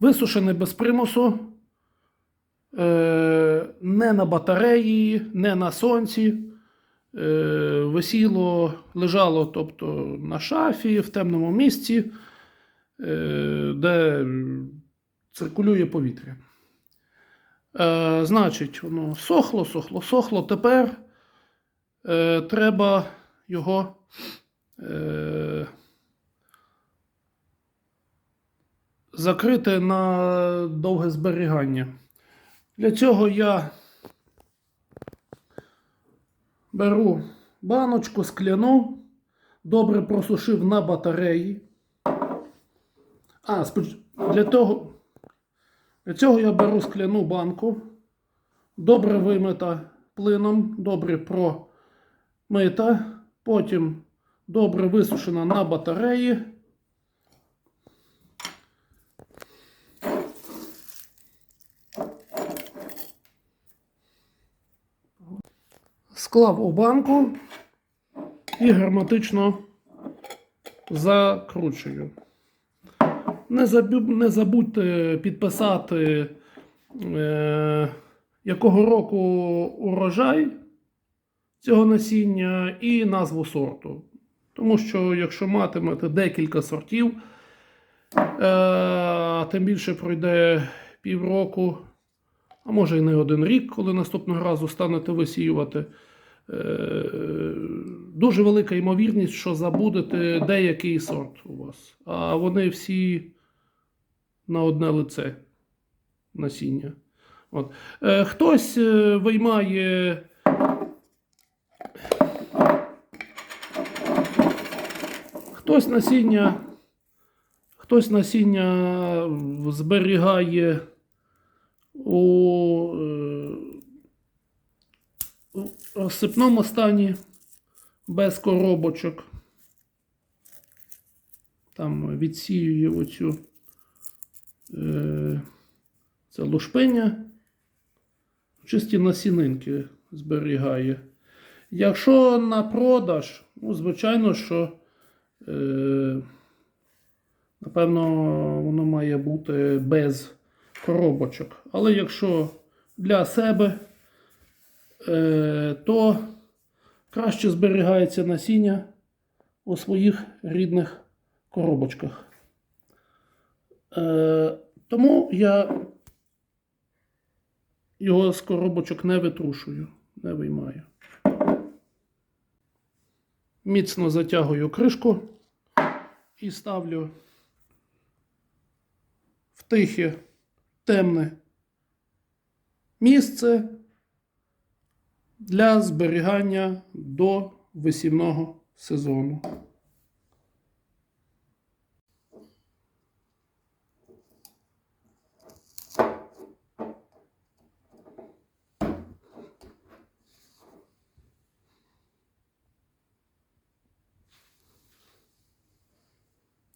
Висушений без примусу. Е, не на батареї, не на сонці. Е, висіло, лежало тобто, на шафі в темному місці, е, де циркулює повітря. Значить, воно сохло, сохло, сохло. Тепер треба його е, закрити на довге зберігання. Для цього я беру баночку скляну, добре просушив на батареї. А, для того, для цього я беру скляну банку, добре вимита плином, добре промита, потім добре висушена на батареї. Склав у банку і герметично закручую. Не, забудьте підписати, е, якого року урожай цього насіння і назву сорту. Тому що, якщо матимете декілька сортів, е, тим більше пройде півроку, а може і не один рік, коли наступного разу станете висіювати. Е, Дуже велика ймовірність, що забудете деякий сорт у вас. А вони всі на одне лице насіння. От. Е, Хтось е, виймає. Хтось насіння. Хтось насіння зберігає у, е, у розсипному стані без коробочок. Там відсіює оцю е, це лушпиня. Чисті насінинки зберігає. Якщо на продаж, ну, звичайно, що е, напевно воно має бути без коробочок. Але якщо для себе, то краще зберігається насіння у своїх рідних коробочках. Е, тому я його з коробочок не витрушую, не виймаю. Міцно затягую кришку і ставлю в тихе, темне місце для зберігання до весівного сезону.